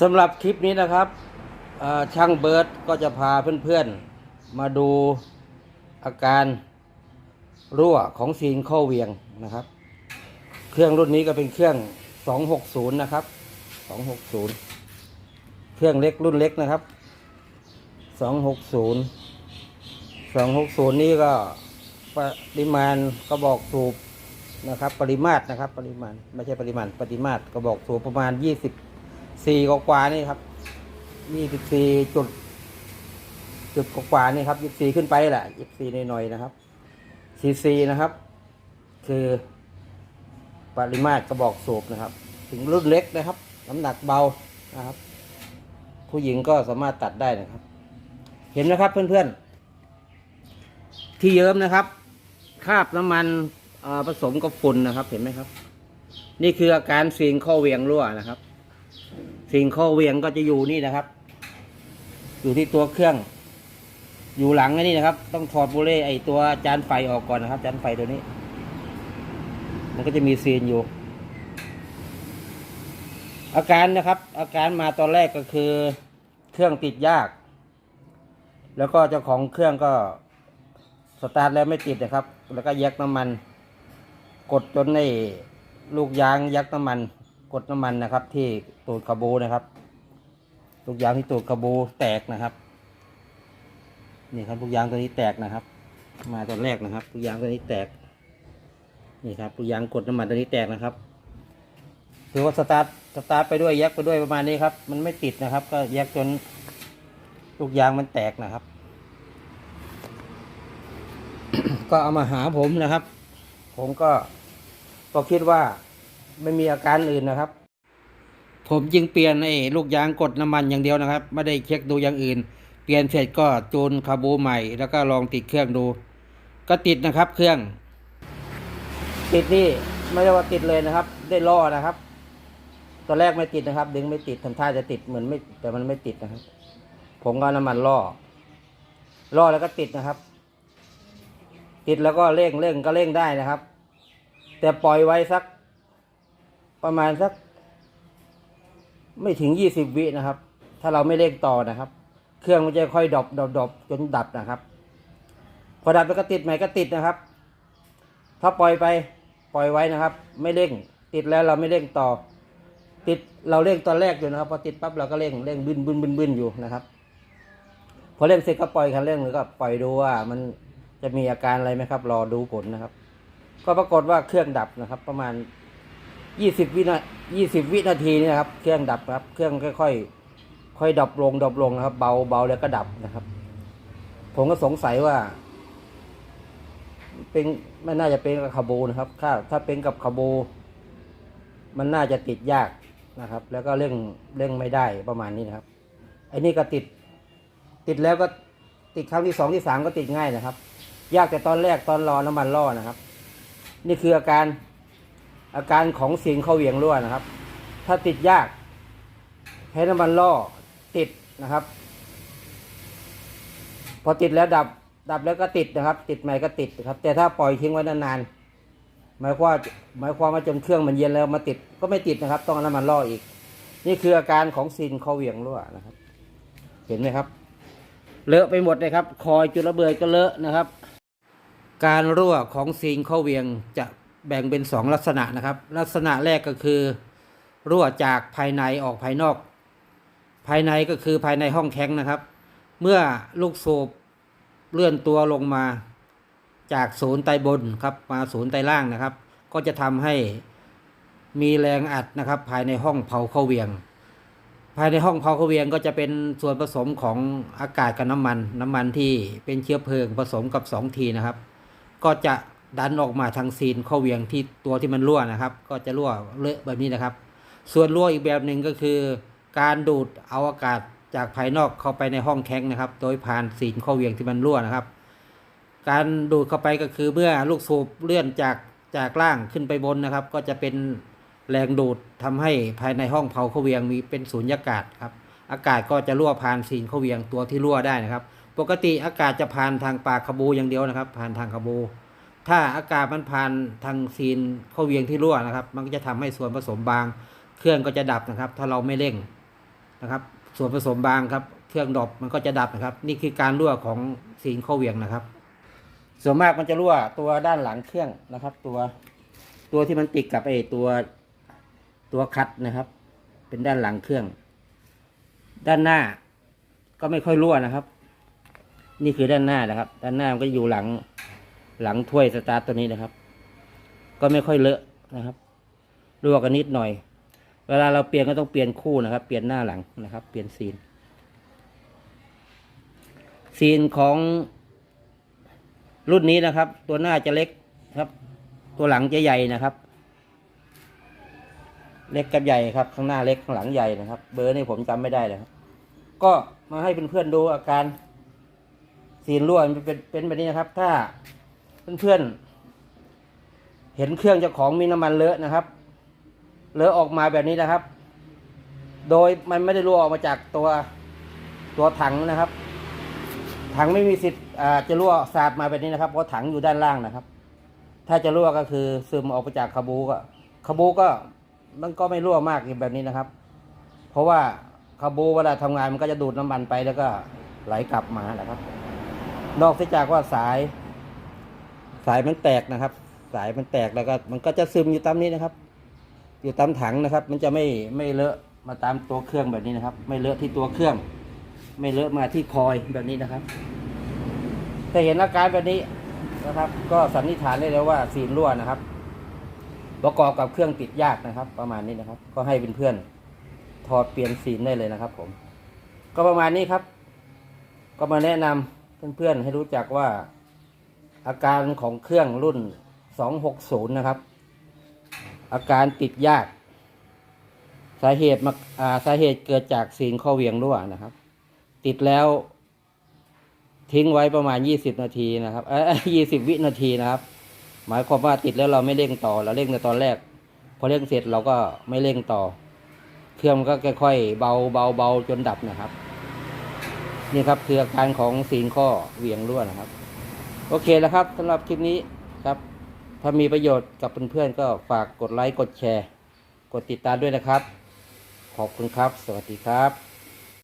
สำหรับคลิปนี้นะครับช่างเบิร์ดก็จะพาเพื่อนๆ มาดูอาการรั่วของซีนข้อเวียงนะครับ เครื่องรุ่นนี้ก็เป็นเครื่อง 260 นะครับ 260 เครื่องเล็กรุ่นเล็กนะครับ 260 260 นี่ก็ปริมาณก็บอกสูบนะครับ ปริมาตรนะครับ ปริมาณไม่ใช่ปริมาณปริมาตรก็บอกสูบประมาณ 20 24กว่านี่ครับ24จุด จุดกว่านี่ครับ24ขึ้นไปแหละ24หน่อยๆนะครับ cc นะครับ คือปริมาตรกระบอกสูบนะครับ ถึงรุ่นเล็กนะครับ น้ำหนักเบานะครับ ผู้หญิงก็สามารถตัดได้นะครับ เห็นนะครับเพื่อนๆ ที่เยิ้มนะครับคราบน้ำมันผสมกับฝุ่นนะครับ เห็นไหมครับ นี่คืออาการซีนข้อเวียงรั่วนะครับ ซีนข้อเวียงก็จะอยู่นี่นะครับ อยู่ที่ตัวเครื่อง อยู่หลังนี่นะครับ ต้องถอดบุเล่ไอตัวจานไฟออกก่อนนะครับ จานไฟตัวนี้ มันก็จะมีซีนอยู่ อาการนะครับ อาการมาตอนแรกก็คือเครื่องติดยาก แล้วก็เจ้าของเครื่องก็สตาร์ทแล้วไม่ติดนะครับ แล้วก็แยกน้ำมัน กดจนในลูกยางยักน้ำมัน กดน้ำมันนะครับ ที่ตูดคาบูนะครับลูกยางที่ตูดคาบูแตกนะครับนี่ครับลูกยางตัวนี้แตกนะครับ มาตอนแรกนะครับลูกยางตัวนี้แตกนี่ครับลูกยางกดน้ำมันตัวนี้แตกนะครับถือว่าสตาร์ทสตาร์ทไปด้วยแยกไปด้วยประมาณนี้ครับ มันไม่ติดนะครับ ก็แยกจนลูกยางมันแตกนะครับ ก็เอามาหาผมนะครับ ผมก็ก็คิดว่า ไม่มีอาการอื่นนะครับ ผมจึงเปลี่ยนไอ้ลูกยางกดน้ำมันอย่างเดียวนะครับ ไม่ได้เช็คดูอย่างอื่น เปลี่ยนเสร็จก็จูนคาบูใหม่ แล้วก็ลองติดเครื่องดู ก็ติดนะครับเครื่อง ติดนี่ไม่ได้ว่าติดเลยนะครับ ได้ล่อนะครับตอนแรกไม่ติดนะครับ ดึงไม่ติดทำท่าจะติดเหมือนไม่แต่มันไม่ติดนะครับ ผมก็เอาน้ำมันล่อล่อแล้วก็ติดนะครับ ติดแล้วก็เร่งเร่งก็เร่งได้นะครับ แต่ปล่อยไว้สัก ประมาณสัก ไม่ถึงยี่สิบวินะครับ ถ้าเราไม่เร่งต่อนะครับ เครื่องมันจะค่อยดอปดอปดอปจนดับนะครับ พอดับแล้วก็ติดใหม่ก็ติดนะครับ ถ้าปล่อยไปปล่อยไว้นะครับ ไม่เร่ง ติดแล้วเราไม่เร่งต่อ ติดเราเร่งตอนแรกอยู่นะครับ พอติดปั๊บเราก็เร่งเร่งบึ้นบึ้นบึ้นบึ้นอยู่นะครับ พอเร่งเสร็จก็ปล่อยคันเร่งหรือก็ปล่อยดูว่ามันจะมีอาการอะไรไหมครับ รอดูผลนะครับ ก็ปรากฏว่าเครื่องดับนะครับ ประมาณ ยี่สิบวินายี่สิบวินาทีนี่นะครับ เครื่องดับครับ เครื่องค่อยๆ ค่อยดับลงดับลงนะครับ เบาเบาแล้วก็ดับนะครับ ผมก็สงสัยว่า เป็นไม่น่าจะเป็นกับคาบูนะครับ ถ้าถ้าเป็นกับคาบูมันน่าจะติดยากนะครับ แล้วก็เร่งเร่งไม่ได้ประมาณนี้นะครับไอ้นี่ก็ติด ติดแล้วก็ติดครั้งที่สองที่สามก็ติดง่ายนะครับ ยากแต่ตอนแรกตอนรอน้ำมันล่อนะครับ นี่คืออาการ อาการของเสียงเข้าเหวี่ยงรั่วนะครับ ถ้าติดยากให้น้ำมันล่อติดนะครับ พอติดแล้วดับดับแล้วก็ติดนะครับ ติดใหม่ก็ติดครับ แต่ถ้าปล่อยทิ้งไว้นานๆหมายความหมายความว่าจนเครื่องมันเย็นแล้วมาติดก็ไม่ติดนะครับ ต้องน้ำมันล่ออีก นี่คืออาการของซินเข้าเหวียงรั่วนะครับ เห็นไหมครับ เลอะไปหมดเลยครับ คอยจุดระเบิดก็เลอะนะครับ การรั่วของซีนเข้าเวียงจะ แบ่งเป็นสองลักษณะนะครับ ลักษณะแรกก็คือ รั่วจากภายในออกภายนอก ภายในก็คือภายในห้องแข็งนะครับ เมื่อลูกสูบเลื่อนตัวลงมาจากศูนย์ไตบนครับมาศูนย์ไตล่างนะครับ ก็จะทำให้มีแรงอัดนะครับ ภายในห้องเผาเข้าเวียง ภายในห้องเผาเข้าเวียงก็จะเป็นส่วนผสมของอากาศกับน้ำมัน น้ำมันที่เป็นเชื้อเพลิงผสมกับสองทีนะครับ ก็จะ ดันออกมาทางซีนข้าเวียงที่ตัวที่มันรั่วนะครับ ก็จะรั่วเลอะแบบนี้นะครับ ส่วนรั่วอีกแบบหนึ่งก็คือ การดูดเอาอากาศจากภายนอกเข้าไปในห้องแข็งนะครับ โดยผ่านซีนข้าเวียงที่มันรั่วนะครับ การดูดเข้าไปก็คือเมื่อลูกสูบเลื่อนจากจากล่างขึ้นไปบนนะครับ ก็จะเป็นแรงดูดทำให้ภายในห้องเผาข้าเวียงมีเป็นสูญญากาศครับ อากาศก็จะรั่วผ่านซีนข้าเวียงตัวที่รั่วได้นะครับ ปกติอากาศจะผ่านทางปากขบูอย่างเดียวนะครับ ผ่านทางขบู ถ้าอากาศมันผ่านทางซีนเข้าเวียงที่รั่วนะครับ มันก็จะทำให้ส่วนผสมบาง เครื่องก็จะดับนะครับ ถ้าเราไม่เร่งนะครับ ส่วนผสมบางครับ เครื่องดอบมันก็จะดับนะครับ นี่คือการรั่วของซีนข้อเวียงนะครับ ส่วนมากมันจะรั่วตัวด้านหลังเครื่องนะครับ ตัวตัวที่มันติดกับไอ้ตัวตัวคัดนะครับ เป็นด้านหลังเครื่อง ด้านหน้าก็ไม่ค่อยรั่วนะครับ นี่คือด้านหน้านะครับ ด้านหน้ามันก็อยู่หลัง หลังถ้วยสตาร์ทตัวนี้นะครับ ก็ไม่ค่อยเลอะนะครับรั่วกันนิดหน่อย เวลาเราเปลี่ยนก็ต้องเปลี่ยนคู่นะครับ เปลี่ยนหน้าหลังนะครับ เปลี่ยนซีน ซีนของรุ่นนี้นะครับ ตัวหน้าจะเล็กครับ ตัวหลังจะใหญ่นะครับ เล็กกับใหญ่ครับ ข้างหน้าเล็กข้างหลังใหญ่นะครับ เบอร์นี่ผมจำไม่ได้เลยครับ ก็มาให้เพื่อนๆดูอาการซีนรั่วมันเป็นเป็นแบบนี้นะครับ ถ้า เพื่อนๆ เห็นเครื่องเจ้าของมีน้ำมันเลอะนะครับเลอะออกมาแบบนี้นะครับ โดยมันไม่ได้รั่วออกมาจากตัวตัวถังนะครับ ถังไม่มีสิทธิ์จะรั่วสาดมาแบบนี้นะครับ เพราะถังอยู่ด้านล่างนะครับ ถ้าจะรั่วก็คือซึมออกไปจากคาบูก็คาบูก็มันก็ไม่รั่วมากแบบนี้นะครับ เพราะว่าคาบูเวลาทำงานมันก็จะดูดน้ำมันไปแล้วก็ไหลกลับมานะครับ นอกจากว่าสาย สายมันแตกนะครับ สายมันแตกแล้วก็มันก็จะซึมอยู่ตามนี้นะครับ อยู่ตามถังนะครับ มันจะไม่ไม่เลอะมาตามตัวเครื่องแบบนี้นะครับ ไม่เลอะที่ตัวเครื่อง ไม่เลอะมาที่คอยแบบนี้นะครับถ้าเห็นอาการแบบนี้นะครับ ก็สันนิษฐานได้แล้วว่าซีนรั่วนะครับ ประกอบกับเครื่องติดยากนะครับ ประมาณนี้นะครับ ก็ให้เพื่อนๆถอดเปลี่ยนซีนได้เลยนะครับ ผม ก็ประมาณนี้ครับ ก็มาแนะนำเพื่อนๆให้รู้จักว่า อาการของเครื่องรุ่น 260 นะครับ อาการติดยาก สาเหตุมาสาเหตุเกิดจากซีนข้อเวียงรั่วนะครับ ติดแล้ว ทิ้งไว้ประมาณ 20 นาทีนะครับเออ20วินาทีนะครับ หมายความว่าติดแล้วเราไม่เร่งต่อ เราเร่งในตอนแรก พอเร่งเสร็จเราก็ไม่เร่งต่อ เครื่องก็ค่อยๆเบาเบาเบาจนดับนะครับ นี่ครับคืออาการของซีนข้อเวียงรั่วนะครับ โอเคแล้วครับสำหรับคลิปนี้ครับ ถ้ามีประโยชน์กับเพื่อนๆก็ฝากกดไลค์กดแชร์ กดติดตามด้วยนะครับ ขอบคุณครับ สวัสดีครับ